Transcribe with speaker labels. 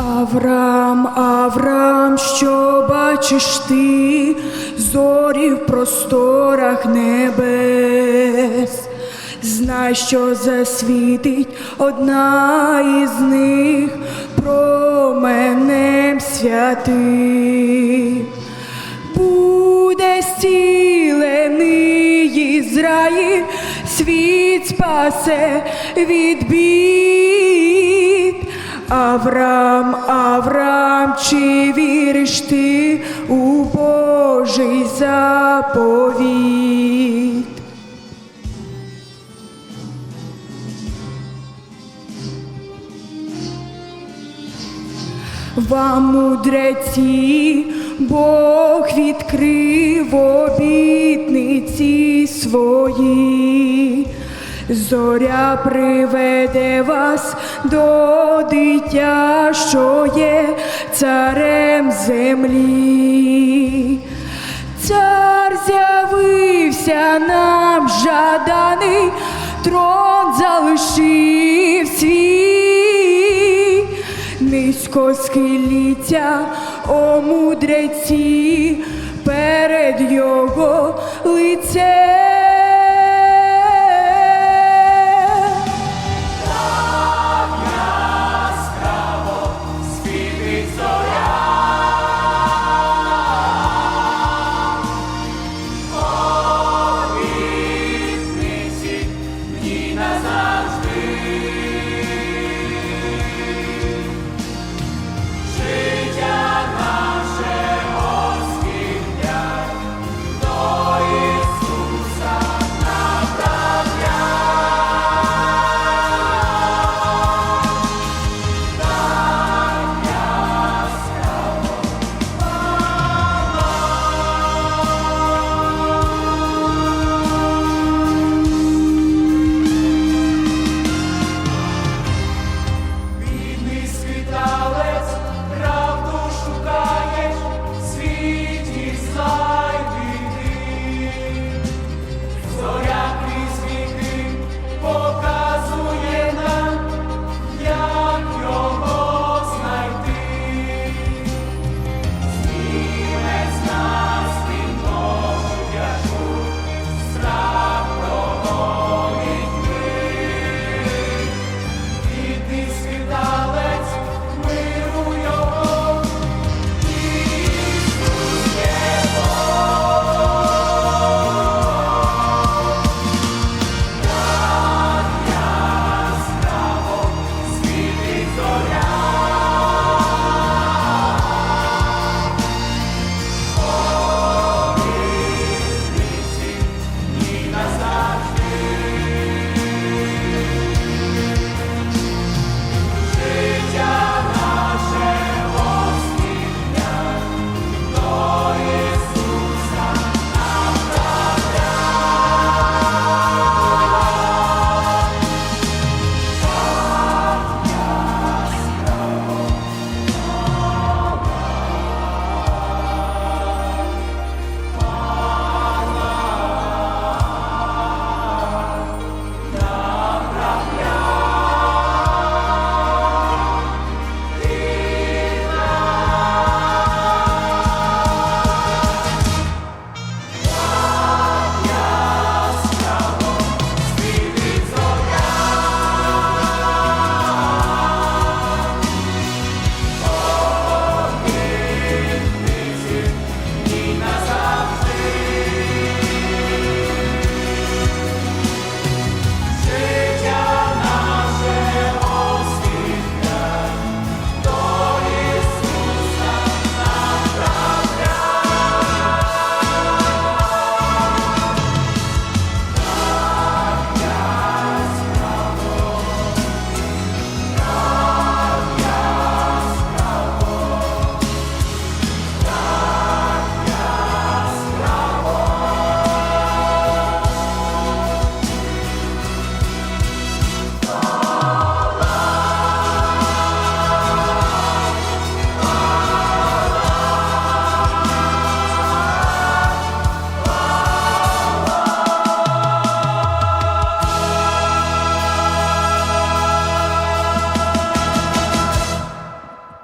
Speaker 1: Авраам, Авраам, що бачиш ти, зорі в просторах небес. Знай, що засвітить одна із них променем святим. Буде зцілений Ізраїль, світ спасе від бід. Авраам, Авраам, чи віриш ти у Божий заповіт? Вам, мудреці, Бог відкрив обітниці свої. Зоря приведе вас до дитя, що є царем землі. Цар з'явився нам жаданий, трон залишив свій. Низько схиліться, о мудреці, перед його you.